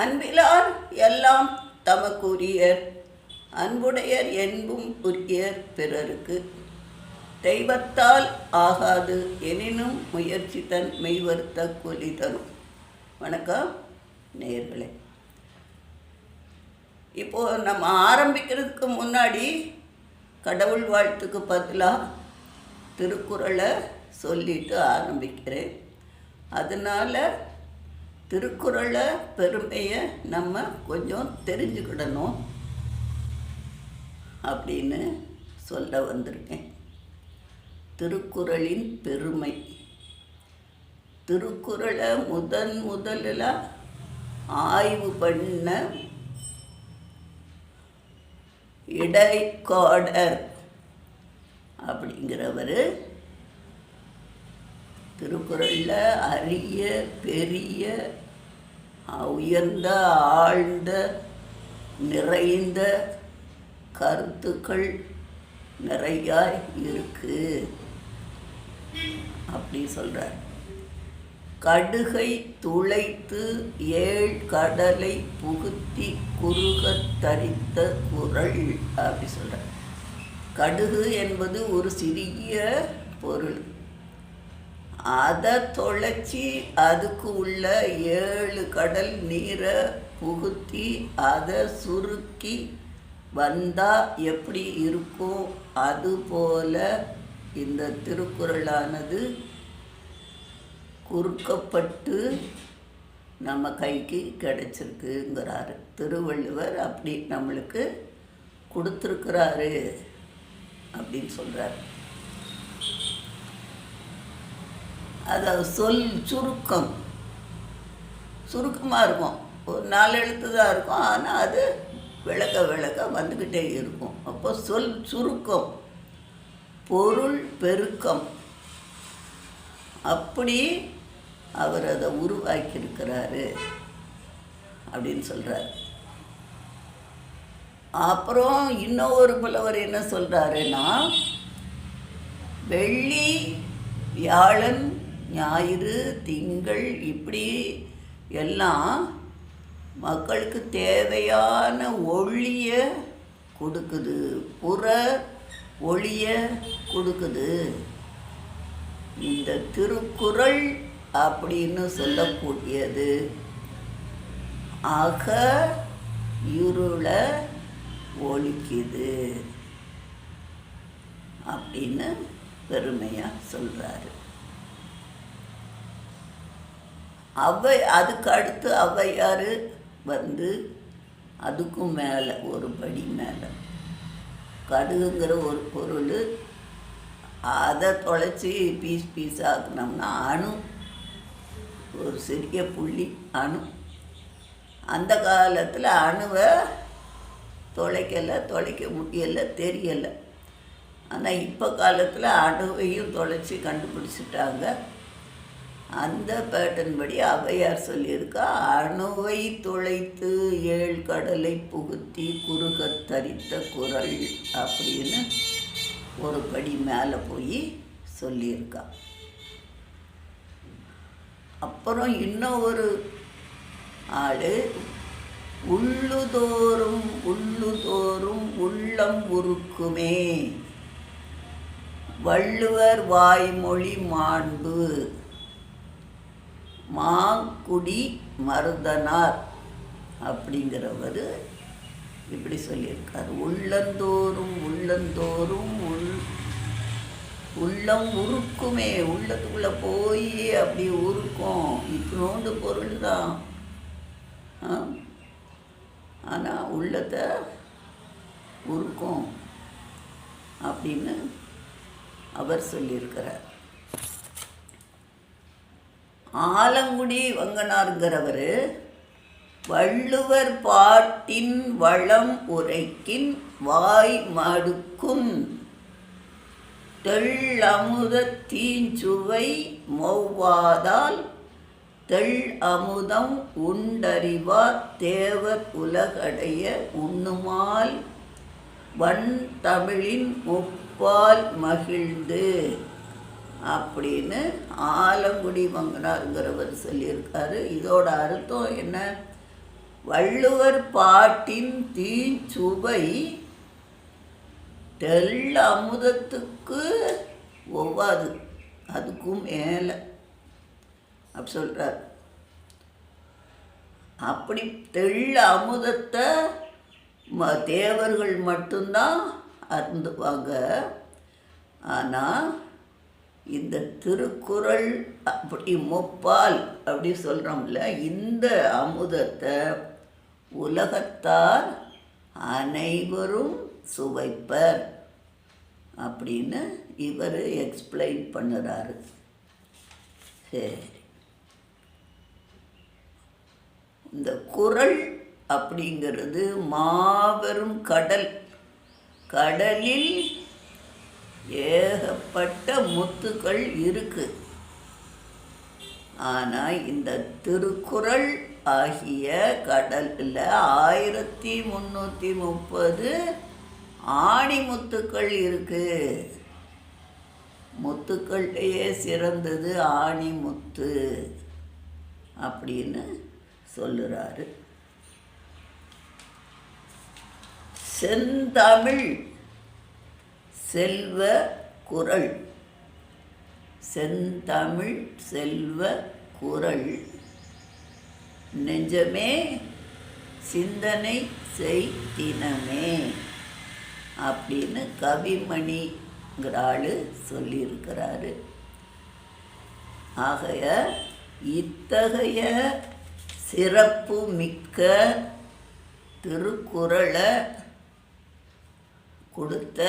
அன்பிலார் எல்லாம் தமக்குரியர். அன்புடையர் என்பும் உரியர் பிறருக்கு. தெய்வத்தால் ஆகாது எனினும் முயற்சி தன் மெய்வருத்த கூலி தரும். வணக்கம் நேர்களே இப்போது நம்ம ஆரம்பிக்கிறதுக்கு முன்னாடி கடவுள் வாழ்த்துக்கு பதிலாக திருக்குறளை சொல்லிட்டு ஆரம்பிக்கிறேன். அதனால் திருக்குறளை பெருமையை நம்ம கொஞ்சம் தெரிஞ்சுக்கிடணும் அப்படின்னு சொல்ல வந்திருக்கேன். திருக்குறளின் பெருமை. திருக்குறளை முதன் முதலில் ஆய்வு பண்ண இடைக்காடர் அப்படிங்கிறவர் திருக்குறளில் அரிய பெரிய உயர்ந்த ஆழ்ந்த நிறைந்த கருத்துக்கள் நிறையா இருக்கு. அப்படி சொல்கிறார் கடுகை துளைத்து ஏழ் கடலை புகுத்தி குறுகத் தரித்த குரல் அப்படி சொல்கிறார் கடுகு என்பது ஒரு சிறிய பொருள். அதை தொலைச்சி அதுக்கு உள்ள ஏழு கடல் நீரை புகுத்தி அதை சுருக்கி வந்தால் எப்படி இருக்கும்? அதுபோல இந்த திருக்குறளானது குறுக்கப்பட்டு நம்ம கைக்கு கிடைச்சிருக்குங்கிறாரு. திருவள்ளுவர் அப்படி நம்மளுக்கு கொடுத்துருக்கிறாரு அப்படின்னு சொல்கிறார் அதாவது சொல் சுருக்கம். சுருக்கமாக இருக்கும். ஒரு நாலு எழுத்து தான் இருக்கும். ஆனால் அது விளக்க விளக்க வந்துக்கிட்டே இருக்கும். அப்போ சொல் சுருக்கம். பொருள் பெருக்கம். அப்படி அவர் அதை உருவாக்கியிருக்கிறாரு அப்படின்னு சொல்கிறார் அப்புறம் இன்னொரு புலவர் என்ன சொல்கிறாருன்னா வெள்ளி வியாழன் ஞாயிறு திங்கள் இப்படி எல்லாம் மக்களுக்கு தேவையான ஒளியை கொடுக்குது. புற ஒளியை கொடுக்குது. இந்த திருக்குறள் அப்படின்னு சொல்லக்கூடியது. அக இருளை ஒழிக்குது அப்படின்னு பெருமையாக சொல்கிறாரு அவை அதுக்கு அடுத்து அவையார் வந்து அதுக்கும் மேலே ஒரு படி மேலே. கடுகுங்கிற ஒரு பொருள். அதை தொலைச்சி பீஸ் பீஸ் ஆக்குனோம்னா அணு. ஒரு சிறிய புள்ளி அணு. அந்த காலத்தில் அணுவை தொலைக்கலை தொலைக்க முடியலை தெரியலை. ஆனால் இப்போ காலத்தில் அணுவையும் தொலைச்சி கண்டுபிடிச்சிட்டாங்க. அந்த பேட்டன் படி அவையார் சொல்லியிருக்கா அணுவை துளைத்து ஏழ் கடலை புகுத்தி குறுக தரித்த குரல் அப்படின்னு ஒரு படி மேலே போய் சொல்லியிருக்கா. அப்புறம் இன்னும் ஒரு ஆள் உள்ளுதோறும் உள்ளுதோறும் உள்ளம் உருக்குமே வள்ளுவர் வாய்மொழி மாண்பு மாங்குடி மருதனார் அப்படிங்கிறவர் இப்படி சொல்லியிருக்கார். உள்ளந்தோறும் உள்ளந்தோறும் உள் உள்ளம் உருக்குமே உள்ளத்துக்குள்ளே போய் அப்படி உருக்கும். இத்தினோண்டு பொருள் தான். ஆனால் உள்ளத்தை உருக்கும் அப்படின்னு அவர் சொல்லியிருக்கிறார். ஆலங்குடி வங்கனாருங்கிறவர் வள்ளுவர் பாட்டின் வளம் உரைக்கின் வாய் மடுக்கும் தெள்ளமுத தீஞ்சுவை மௌவாதால் தெள் அமுதம் உண்டறிவார் தேவர் உலகடைய உண்ணுமால் வன் தமிழின் முப்பால் மகிழ்ந்து. அப்படின்னு ஆலங்குடி மங்கனாருங்கிறவர் சொல்லியிருக்காரு. இதோட அர்த்தம் என்ன? வள்ளுவர் பாட்டின் தீச்சுவை தெள்ள அமுதத்துக்கு ஒவ்வாது. அதுக்கும் மேலே. அப்படி சொல்கிறார் அப்படி தெள்ள அமுதத்தை ம தேவர்கள் மட்டும்தான் அருந்துவாங்க ஆனால் இந்த திருக்குறள் அப்படி முப்பால் அப்படி சொல்கிறோம்ல இந்த அமுதத்தை உலகத்தார் அனைவரும் சுவைப்பர் அப்படின்னு இவர் எக்ஸ்பிளைன் பண்ணுறாரு. சரி. இந்த குறள் அப்படிங்கிறது மாபெரும் கடல். கடலில் ஏகப்பட்ட முத்துக்கள் இருக்கு. ஆனால் இந்த திருக்குறள் ஆகிய கடலில் ஆயிரத்தி முந்நூற்றி முப்பது ஆணி முத்துக்கள் இருக்கு. முத்துக்கள்லேயே சிறந்தது ஆணி முத்து அப்படின்னு சொல்லுறாரு. செந்தமிழ் செல்வ குரல். செந்தமிழ் செல்வ குரல். நெஞ்சமே சிந்தனை செய் தினமே அப்படின்னு கவிமணிங்கிற ஆள் சொல்லியிருக்கிறாரு. ஆகைய இத்தகைய சிறப்பு மிக்க திருக்குறளை கொடுத்த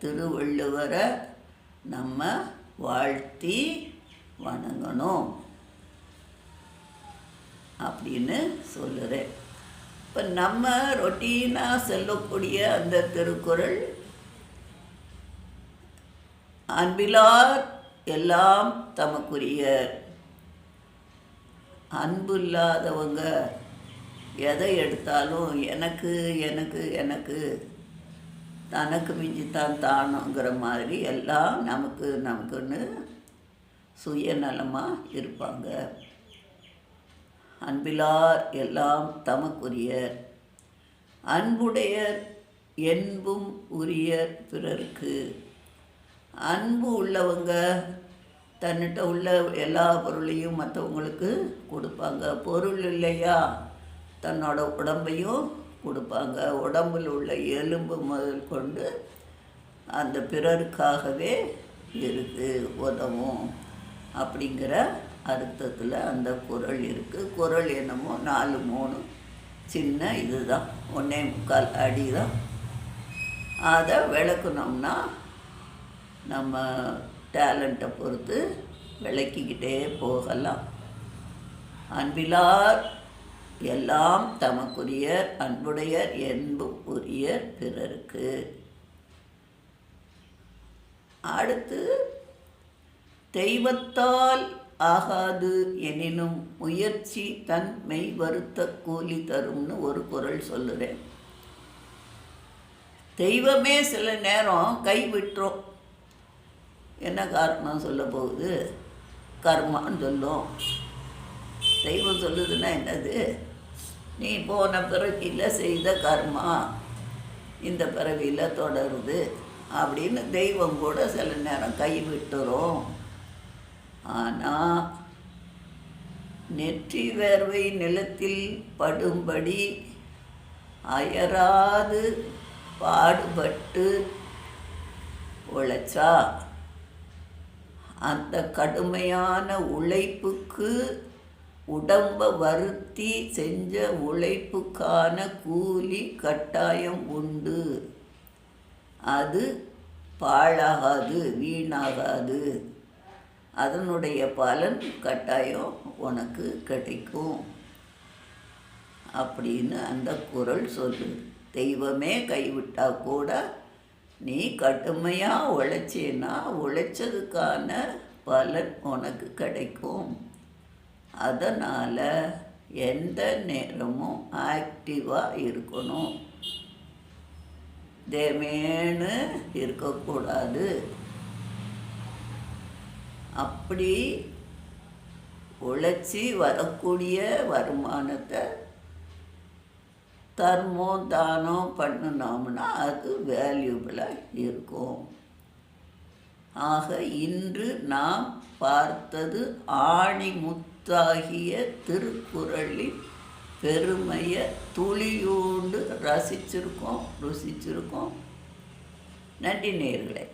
திருவள்ளுவரை நம்ம வாழ்த்தி வணங்கணும். அப்படின்னு சொல்லுறேன். இப்போ நம்ம ரொட்டீனாக சொல்லக்கூடிய அந்த திருக்குறள் அன்பிலார் எல்லாம் தமக்குரிய. அன்பு இல்லாதவங்க எதை எடுத்தாலும் எனக்கு எனக்கு எனக்கு தனக்கு மிஞ்சித்தான் தானுங்கிற மாதிரி எல்லாம் நமக்கு நமக்குன்னு சுயநலமாக இருப்பாங்க. அன்பிலார் எல்லாம் தமக்குரியர் அன்புடையர் என்பும் உரியர் பிறருக்கு. அன்பு உள்ளவங்க தன்னிட்ட உள்ள எல்லா பொருளையும் மற்றவங்களுக்கு கொடுப்பாங்க. பொருள் இல்லையா? தன்னோட உடம்பையும் கொடுப்பாங்க. உடம்பில் உள்ள எலும்பு முதல் கொண்டு அந்த பிறருக்காகவே இருக்கு உதவும் அப்படிங்கிற அர்த்தத்தில் அந்த குரல் இருக்குது குரல் என்னமோ நாலு மூணு சின்ன இதுதான். ஒன்றே முக்கால் அடி தான் அதை விளக்குனோம்னா நம்ம டேலண்ட்டை பொறுத்து விளக்கிக்கிட்டே போகலாம். அன்பிலார் எல்லாம் தமக்குரியர் அன்புடையர் என்பு உரியர் பிறருக்கு. அடுத்து தெய்வத்தால் ஆகாது எனினும் முயற்சி தன் மெய் வருத்த கூலி தரும்னு ஒரு குரல் சொல்லுறேன். தெய்வமே சில நேரம் கைவிட்டுரும் என்ன காரணம் சொல்ல போகுது? கர்மான்னு சொல்லும். தெய்வம் சொல்லுதுன்னா என்னது? நீ போன பிறவியில் செய்த கர்மா இந்த பிறவியில் தொடருது அப்படின்னு தெய்வம் கூட சில நேரம் கைவிட்டுரும். ஆனால் நெற்றி வேர்வை நிலத்தில் படும்படி அயராது பாடுபட்டு உழைச்சா அந்த கடுமையான உழைப்புக்கு உடம்ப வருத்தி செஞ்ச உழைப்புக்கான கூலி கட்டாயம் உண்டு. அது பாழாகாது வீணாகாது. அதனுடைய பலன் கட்டாயம் உனக்கு கிடைக்கும். அப்படின்னு அந்த குரல் சொல்லு. தெய்வமே கைவிட்டால் கூட நீ கடுமையாக உழைச்சேன்னா உழைச்சதுக்கான பலன் உனக்கு கிடைக்கும். அதனால் எந்த நேரமும் ஆக்டிவாக இருக்கணும். தேமேனு இருக்கக்கூடாது. அப்படி உழைச்சி வரக்கூடிய வருமானத்தை தர்மம் தானம் பண்ணினோம்னா அது வேல்யூபிளாக இருக்கும். ஆக இன்று நாம் பார்த்தது ஆணிமுத்தாகிய திருக்குறளின் பெருமையை துளியூண்டு ரசிச்சிருக்கோம் ருசிச்சிருக்கோம். நன்றி நேர்களை.